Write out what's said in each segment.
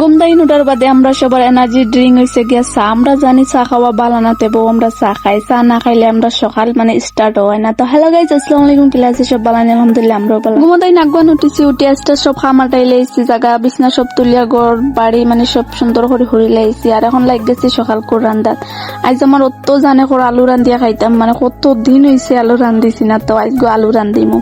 ঘুমদাইন উঠার বাদে আমরা সবার এনার্জি ড্রিঙ্ক হয়েছে গিয়া চা। আমরা জানি চা খাওয়া ভালো না, তেবো আমরা চা খাই। চা না খাইলে আমরা সকাল মানে স্টার্ট হয় না। তো হ্যালো গাইজ আসসালামু আলাইকুম ক্লাসে সব? ভালো আলহামদুলিল্লাহ, আমরাও ভালো। ঘুমদাই নাকবান উঠেছি, উঠে আসতে সব খামাটাই লাইছি জায়গা বিছনা সব তুলিয়া, ঘর, বাড়ি মানে সব সুন্দর করে হরি লাইছি আর এখন লাগ গেছি সকাল করে রান্দাত আজ আমার অত জানে করে আলু রান্দিয়া খাইতাম মানে কত দিন হয়েছে আলু রান্দিছি না তো আজ গো আলু রান্দিমু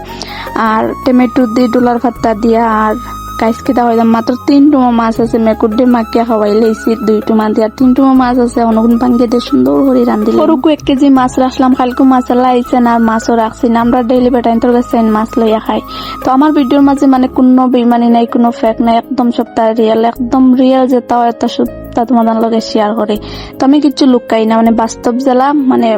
আর টমেটো দিয়ে ডোলার ভাত্তা দিয়া, আর কাইসকে দেওয়া মাত্র তিন টুমা মাছ আছে দিয়ে মাকিয়া খাওয়াই লাইছি দুই টুমা দিয়ে। তিন টুমা মাছ আছে অনুগুণ পাঙ্গে দিয়ে সুন্দর করে রান্ধি সরুকু এক কেজি মাছ রাখলাম কালকে মাছ লাইছে না আর মাছও রাখছি না, আমরা ডেইলি বেটাইন তোর কাছে মাছ লইয়া খাই তো আমার ভিডিওর মাঝে মানে কোনো বেমানি নাই, কোনো ফেক নাই, একদম সপ্তাহ রিয়েল একদম রিয়েল যেতাও সপ্তাহ তোমাদের লগে শেয়ার করে। তো আমি কিছু লুকাই না মানে বাস্তব জেলা মানে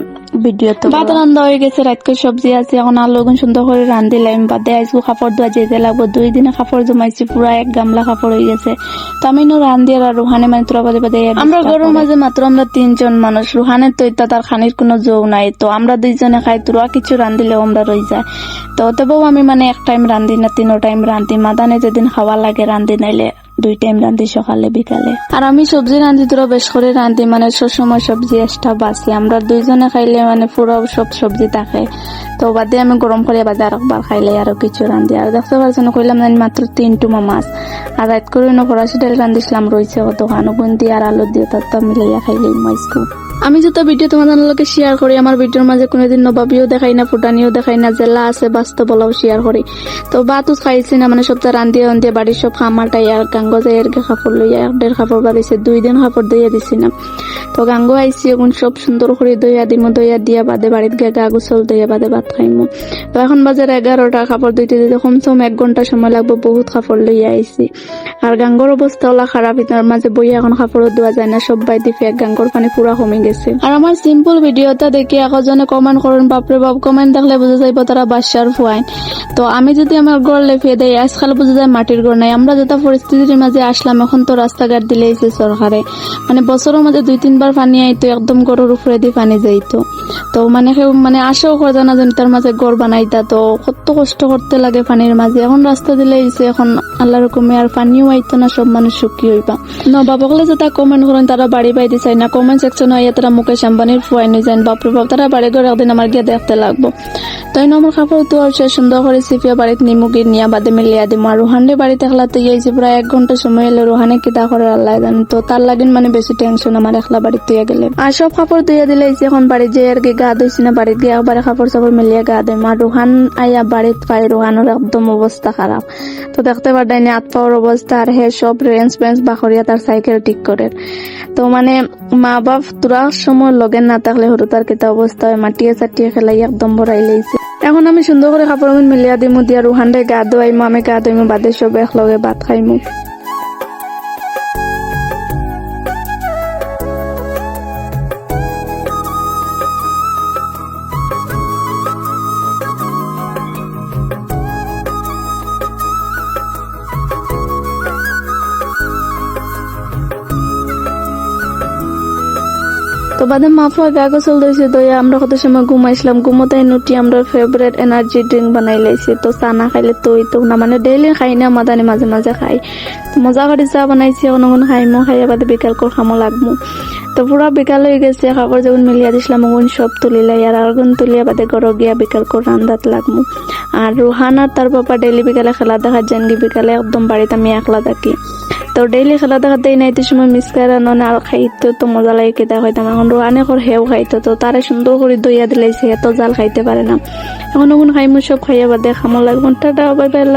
ভিডিও তো ভাত রান্ধা হয়ে গেছে রাতকে সবজি আছে এখন আলু সুন্দর করে রান্ধিলাম বাদে আইসবো কাপড় ধোয়া যেতে লাগবো। দুই দিনে কাপড় জমাইছি পুরা এক গামলা কাপড় হয়ে গেছে। তো আমি নো রান্ধি আর রুহানে মানে তোরা বাদে বাদে আমরা গরুর মাঝে মাত্র আমরা তিনজন মানুষ। রুহানের তো ইত্যা তার খানির কোনো যোগ নাই। তো আমরা দুইজনে খাই তোরা কিছু রান্ধিলেও আমরা রই যায়। তো তবেও আমি মানে এক টাইম রান্ধি না তিনো টাইম রান্ধি মাদানে যেদিন খাওয়া লাগে রান্ধি নাইলে। দুই টাইম রান্ধি সকালে, বিকালে। আর আমি সবজি রান্ধি, তোরা বেশ করে রান্ধি মানে সবসময় সবজি এক্সট্রা বাসি আমরা দুইজনে খাইলে মানে পুরো সব সবজি থাকে। তো বাদে আমি গরম করে বাদে আর একবার খাইলে আরও কিছু রান্ধি। আর দেখতে পারছেন, কইলাম জানি মাত্র তিন টুমা মাছ। আর রাত করে ফরাসি ডাল রান্ধিছিলাম রয়েছে কত খানো বুন্দি আর আলু দিয়ে তার তো মিলাইয়া খাইলে মাইসকু আমি যত ভিডিও তোমাদের লগে শেয়ার করি, আমার ভিডিওর মাঝে কোনোদিন নবাবিও দেখাই না ফুটানিও দেখাই না, জেলা আছে, বাস্তব বলাও শেয়ার করি। তো বাতও খাইছি না মানে সপ্তাহ রান্ধিয়ে রান্ধিয়ে বাড়ির সব খামারটাই আর গাঙ্গ যাই আর কাপড় লইয়া এক দেড় কাপড় বাড়িছে, দুই দিন কাপড় দইয়া দিছি না। তো গাঙ্গ আইসি এখন সব সুন্দর করে দইয়া দিমু দইয়া দিয়া বাদে বাড়িতে গিয়ে গা গোসল দইয়া বাদে ভাত খাইমু। তো এখন বাজার এগারোটা কাপড় ধুইতে দিতে কমসে কম এক ঘণ্টা সময় লাগবে, বহুত কাপড় লইয়া আইসি আর গাঙ্গর অবস্থা ওলা খারাপ ইতার মাঝে বইয়া এখন কাপড় ধোয়া যায় না, সব বাইতে ফেক গাঙ্গর পানি পুরা কমে গেছে। আর আমার সিম্পল ভিডিওটা দেখি একজনে কমেন্ট করেন, বাপরে বাপ কমেন্ট দেখলে বুঝা যাইব তারা বাসার ফুয়াইন তো আমি যদি আমার ঘর লেফিয়ে দেয় আজকাল বোঝা যায় মাটির ঘর নাই। আমরা যেটা পরিস্থিতির মাঝে আসলাম, এখন তো রাস্তাঘাট দিলেইছে সরকারে। মানে বছরের মধ্যে দুই, তিনবার পানি আইতো, একদম গরুর উপরে দিয়ে পানি যাইতো। তো মানে মানে আশাও করে না যেন তার মাঝে ঘর বানাইতা, তো কত কষ্ট করতে লাগে পানির মাঝে। এখন রাস্তা দিলে এসে এখন আল্লাহ রকমে আর পানিও আইতো না, সব মানুষ সুখী হইবা। নবাবকলে যেটা কমেন্ট করেন, তারা বাড়ি বাইতে চাই না। কমেন্ট সেকশন হইয়া তারা মুকেশ আম্বানির ফুয়াই নিয়ে যান। বাপরে বাপ, তারা বাড়ি ঘরে একদিন আমার গিয়ে দেখতে লাগবো। তাই আমার কাপড় তো আর সে সুন্দর করে সিফিয়া বাড়িতে নিমুগি নিয়ে বাদে মিলিয়া দিম। আর রুহানরে বাড়িতে একলা তো ইয়েছে প্রায় এক ঘণ্টা সময় এলে, রুহানে কিতা করে আল্লাহ জানে। তো তার লাগিন মানে বেশি টেনশন আমার একলা বাড়িতে তুইয়া গেলে। আর সব কাপড় ধুইয়া দিলে এই এখন বাড়ি যে আর গা ধুইছি না, বাড়িতে গিয়ে একবারে কাপড় চাপড় মিলিয়ে গা দেয় মা রুহান আইয়া বাড়িতে পাই রুহানের একদম অবস্থা খারাপ তো দেখতে পারতাই না হাত পাওয়ার অবস্থা আর হে সব রেঞ্জ ফেঞ্চ বাখরিয়া তার সাইকেল ঠিক করে তো মানে মা বাপ তোরা সময় লগে না থাকলে হরু তার কেতা অবস্থা হয়। মাটিয়ে চাটিয়ে খেলাই একদম ভরাই লাইছে এখন আমি সুন্দর করে কাপড় মিলিয়া দিমু, দিয়া রুহানরে গা ধোয়াইমু আমি গা ধুইমু বাদে সব একলগে ভাত খাইমু তো বাদে মাফা গা গোসল দিয়েছে তো আমরা কত সময় ঘুমাইছিলাম, ঘুমোতে নুটি আমরা ফেভারিট এনার্জি ড্রিঙ্ক বানাই লাইছি। তো চা না খাইলে তো তো না মানে ডেইলি খাই না, মাদানি মাঝে মাঝে খাই। তো মজা করে চা বানাইছি, এখন এখন খাইমো খাইয়া বাদে বিকাল করে খামো লাগবো তো পুরা বিকাল হয়ে গেছে কাপড় যখন মিলিয়া দিছিলাম ওগুন সব তুলিলাই আর আগুন তুলিয়া বাদে ঘর গিয়া বিকাল করে রান্দাত লাগবো আর রুহান আর তার বাবা ডেইলি বিকালে খেলা দেখার যান বিকালে একদম বাড়িতে আমি একলা থাকি। তো ডেইলি খেলা দেখাতে নাইতে সময় মিস করে ননে আর খাইতে তো মজা লাগে কেটা খাইতাম এখন রোহানে কর হেও খাইতো তো তারে সুন্দর করে দইয়া দিলাইছে এত জাল খাইতে পারে না। এখন ওগুন খাইমু সব খাইয়া বাদে খামো লাগবো। Tata bye bye